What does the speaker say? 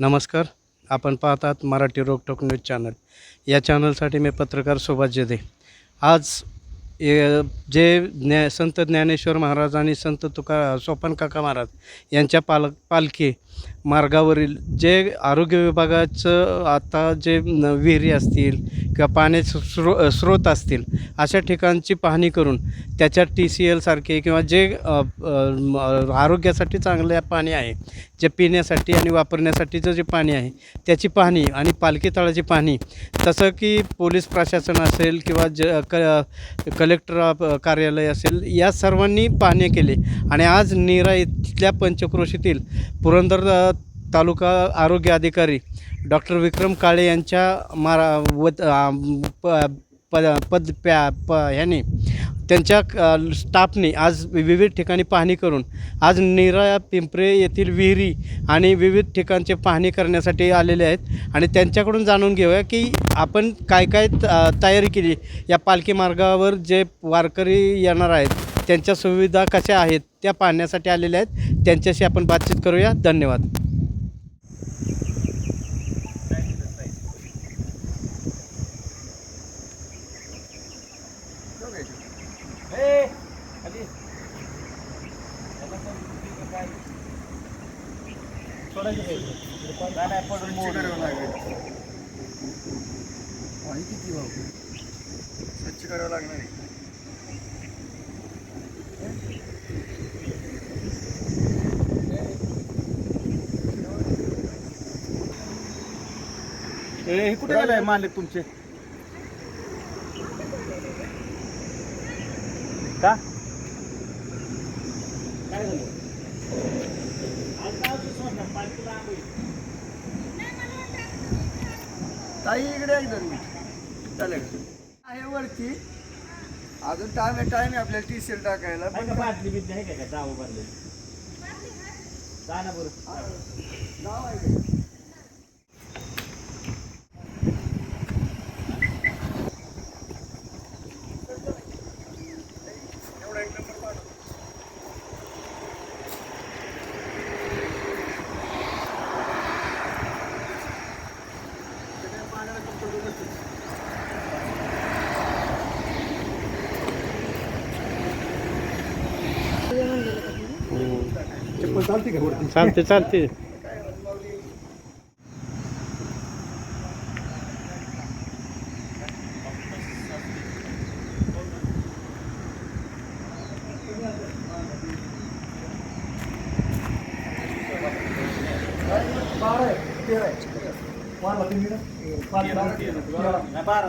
नमस्कार. आपण पाहतात मराठी रोकटोक न्यूज चॅनल. या चॅनलसाठी मी पत्रकार सुभाष जेदे आज ए- जे ज्ञा संत ज्ञानेश्वर महाराज आणि संत तुका सोपान काका महाराज यांच्या पाल पालखी मार्गावरील जे आरोग्य विभागाचं आता जे विहिरी असतील किंवा पाण्याचे स्रो स्रोत असतील अशा ठिकाणची पाहणी करून त्याच्यात टी सी एलसारखे किंवा जे आरोग्यासाठी चांगले पाणी आहे जे पिण्यासाठी आणि वापरण्यासाठीचं जे पाणी आहे त्याची पाहणी आणि पालखी तळाची पाहणी तसं की पोलीस प्रशासन असेल किंवा ज क कलेक्टर ऑफ- कार्यालय असेल या सर्वांनी पाहणी केली. आणि आज नीरा इथल्या पंचक्रोशीतील पुरंदर तालुका आरोग्य अधिकारी डॉक्टर विक्रम काळे यांच्या मारा वत प पद पद प्या प ह्याने त्यांच्या स्टाफने आज विविध ठिकाणी पाहणी करून आज नीरा पिंपरे येथील विहिरी आणि विविध ठिकाणचे पाहणी करण्यासाठी आलेले आहेत आणि त्यांच्याकडून जाणून घेऊया की आपण काय काय त- तयारी केली. या पालखी मार्गावर जे वारकरी येणार आहेत त्यांच्या सुविधा कशा आहेत त्या पाहण्यासाठी आलेल्या आहेत. त्यांच्याशी आपण बातचीत करूया. धन्यवाद. पाणी किती भाऊ स्वच्छ करावं लागणार आहे हे कुठे गेलाय मालक तुमचे का काय ताई इकडे एकदम चालेल. आहे वरती. अजून टाइम आहे टाइम आहे आपल्याला टी शर्ट टाकायला पण बाटली बिटली आहे का? काय जावं भरले जा ना बरं. नाव आहे का? चालते चालते बारा आहे तेरा आहे बारा तीन मिनिटं. पाच, बारा,